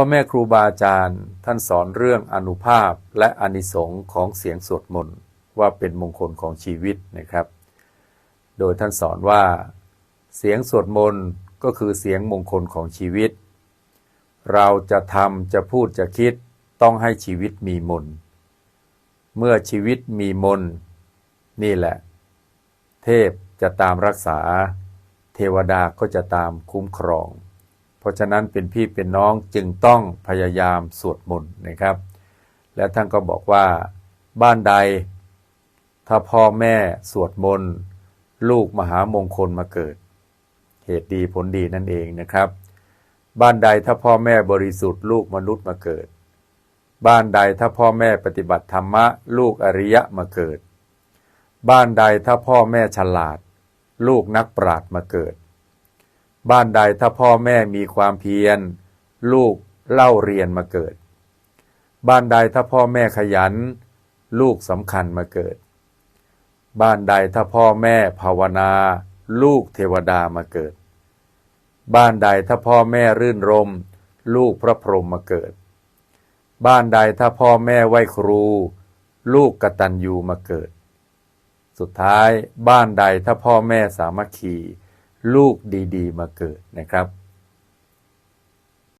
พ่อแม่ครูบาอาจารย์ท่านสอนเรื่องอนุภาพและอนิสงส์ของเสียงสวดมนต์ว่าเป็นมงคลของชีวิตนะครับ โดยท่านสอนว่า เสียงสวดมนต์ก็คือเสียงมงคลของชีวิต เราจะทำจะพูดจะคิดต้องให้ชีวิตมีมน เมื่อชีวิตมีมน นี่แหละ เทพจะตามรักษา เทวดาก็จะตามคุ้มครอง ราะฉะนั้นเป็นพี่เป็นน้องจึงต้องพยายามสวดมนต์นะครับ และท่านก็บอกว่าบ้านใด ถ้าพ่อแม่สวดมนต์ลูกมหามงคลมาเกิด เหตุดีผลดีนั่นเองนะครับ บ้านใดถ้าพ่อแม่บริสุทธิ์ลูกมนุษย์มาเกิด บ้านใดถ้าพ่อแม่ปฏิบัติธรรมะ ลูกอริยะมาเกิด บ้านใดถ้าพ่อแม่ฉลาด ลูกนักปราชญ์มาเกิด บ้านใดถ้าพ่อแม่มีความเพียร ลูกเล่าเรียนมาเกิด บ้านใดถ้าพ่อแม่ขยัน ลูกสำคัญมาเกิด บ้านใดถ้าพ่อแม่ภาวนา ลูกเทวดามาเกิด บ้านใดถ้าพ่อแม่รื่นรม ลูกพระพรหมมาเกิด บ้านใดถ้าพ่อแม่ไหวครู ลูกกตัญญูมาเกิด สุดท้ายบ้านใดถ้าพ่อแม่สามัคคี ลูกดีๆ มาเกิดนะครับ